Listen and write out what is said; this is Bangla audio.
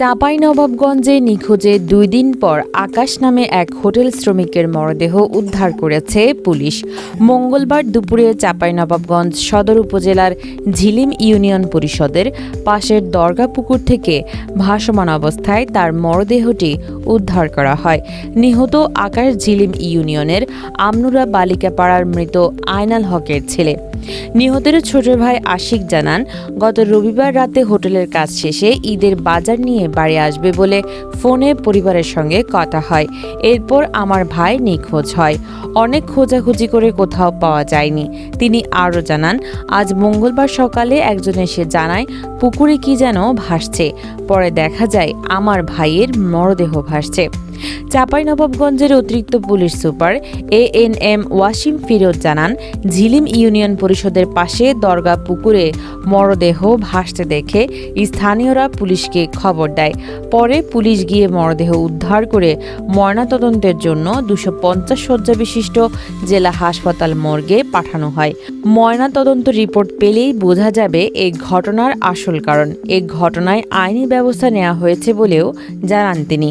চাঁপাই নবাবগঞ্জে নিখোঁজে দুই দিন পর আকাশ নামে এক হোটেল শ্রমিকের মরদেহ উদ্ধার করেছে পুলিশ। মঙ্গলবার দুপুরে চাঁপাই নবাবগঞ্জ সদর উপজেলার ঝিলিম ইউনিয়ন পরিষদের পাশের দরগা পুকুর থেকে ভাসমান অবস্থায় তার মরদেহটি উদ্ধার করা হয়। নিহত আকাশ ঝিলিম ইউনিয়নের আমনুরা বালিকা পাড়ার মৃত আয়নাল হকের ছেলে। নিহতের ছোট ভাই আশিক জানান, গত রবিবার রাতে হোটেলের কাজ শেষে ঈদের বাজার নিয়ে বাড়ি আসবে বলে ফোনে পরিবারের সঙ্গে কথা হয়। এরপর আমার ভাই নিখোঁজ হয়। অনেক খোঁজাখুঁজি করে কোথাও পাওয়া যায়নি। তিনি আরও জানান, আজ মঙ্গলবার সকালে একজন এসে জানায়, পুকুরে কি যেন ভাসছে। পরে দেখা যায়, আমার ভাইয়ের মরদেহ ভাসছে। চাঁপাইনবাবগঞ্জের অতিরিক্ত police super A N M Wasim Firoz জানান, ঝিলিম ইউনিয়ন পরিষদের পাশে দরগা পুকুরে মরদেহ ভাসতে দেখে স্থানীয়রা পুলিশকে খবর দেয়। পরে পুলিশ গিয়ে মরদেহ উদ্ধার করে ময়নাতদন্তের জন্য দুশো পঞ্চাশ শয্যা বিশিষ্ট জেলা হাসপাতাল মর্গে পাঠানো হয়। ময়নাতদন্ত রিপোর্ট পেলেই বোঝা যাবে এই ঘটনার আসল কারণ। এ ঘটনায় আইনি ব্যবস্থা নেওয়া হয়েছে বলেও জানান তিনি।